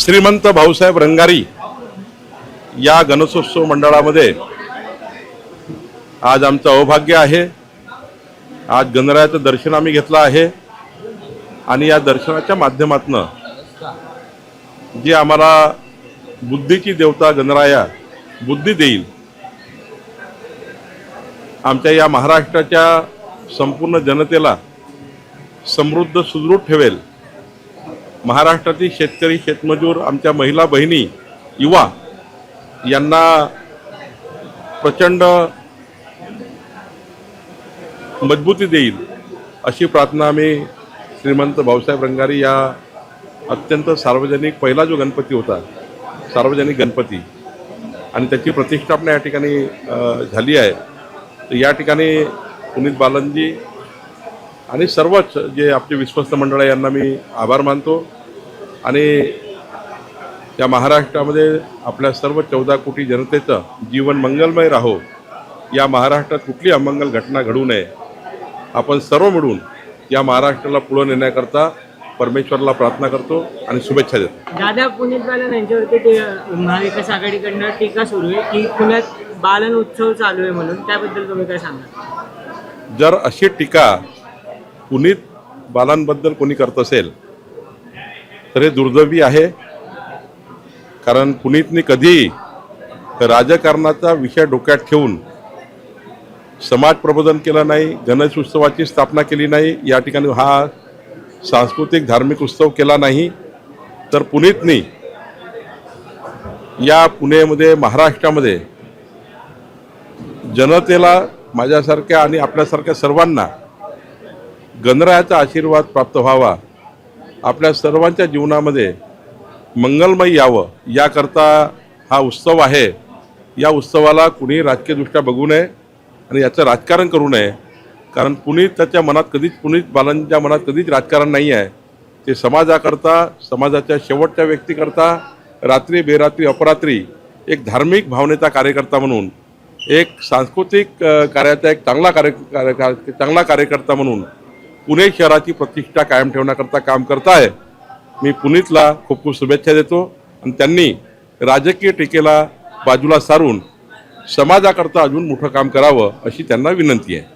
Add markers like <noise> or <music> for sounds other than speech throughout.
श्रीमंत भाऊसाहेब रंगारी या गणेशोत्सव मंडळामध्ये आज आमचं अवभाग्य आहे. आज गणरायाचं दर्शन आम्ही घेतलं आहे. आणि या दर्शनाच्या माध्यमातनं जी आम्हाला बुद्धीची देवता गणराया बुद्धी देईल आमच्या या महाराष्ट्राच्या संपूर्ण जनतेला समृद्ध सुदृढ ठेवेल. महाराष्ट्रातील शेतकरी शेतमजूर आमच्या महिला बहिणी युवा यांना प्रचंड मजबूती देईल अशी प्रार्थना आम्ही श्रीमंत भाऊसाहेब रंगारी या अत्यंत सार्वजनिक पहिला जो गणपती होता सार्वजनिक गणपती आणि त्याची प्रतिष्ठापना या ठिकाणी झाली आहे. तर या ठिकाणी पुनीत बालनजी आणि सर्वच जे आपले विश्वस्त मंडळ आहे यांना मी आभार मानतो. आणि या महाराष्ट्रामध्ये आपल्या सर्व चौदा कोटी जनतेचं जीवन मंगलमय राहो. या महाराष्ट्रात कुठली अमंगल घटना घडू नये. आपण सर्व मिळून या महाराष्ट्राला पुढं नेण्याकरता परमेश्वरला प्रार्थना करतो आणि शुभेच्छा देतो. दादा पुण्यात बालन यांच्यावरती ते महाविकास आघाडीकडनं टीका सुरू आहे की पुण्यात बालन उत्सव चालू आहे म्हणून. त्याबद्दल तुम्ही काय सांगा जर अशी टीका पुनीत बालांबद्दल कोणी करत असेल तर हे दुर्दैवी आहे. कारण पुनीतने कधी राजकारणाचा विषय डोक्यात ठेवून समाज प्रबोधन केलं नाही गणेश उत्सवाची स्थापना केली नाही या ठिकाणी हा सांस्कृतिक धार्मिक उत्सव केला नाही तर पुनीतनी या पुणेमध्ये महाराष्ट्रामध्ये जनतेला माझ्यासारख्या आणि आपल्यासारख्या सर्वांना गणरायाचा आशीर्वाद प्राप्त व्हावा आपल्या सर्वांच्या जीवनामध्ये मंगलमय यावं याकरता हा उत्सव आहे. या उत्सवाला कुणी राजकीयदृष्ट्या बघू नये आणि याचं राजकारण करू नये. कारण कुणी त्याच्या मनात कधीच कुणीच बालांच्या मनात कधीच राजकारण नाही आहे. ते समाजाकरता समाजाच्या शेवटच्या व्यक्तीकरता रात्री बेरात्री अपरात्री एक धार्मिक भावनेचा कार्यकर्ता म्हणून एक सांस्कृतिक कार्याचा एक चांगला कार्य कार्य- कार्य- चांगला कार्यकर्ता म्हणून पुणे शहराची प्रतिष्ठा कायम ठेवण्याकरता काम करत आहे मी पुनीतला खूप खूप शुभेच्छा देतो. आणि त्यांनी राजकीय टीकेला बाजूला सारून समाजाकरता अजून मोठं काम करावं अशी त्यांना विनंती आहे.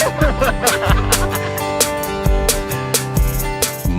<laughs>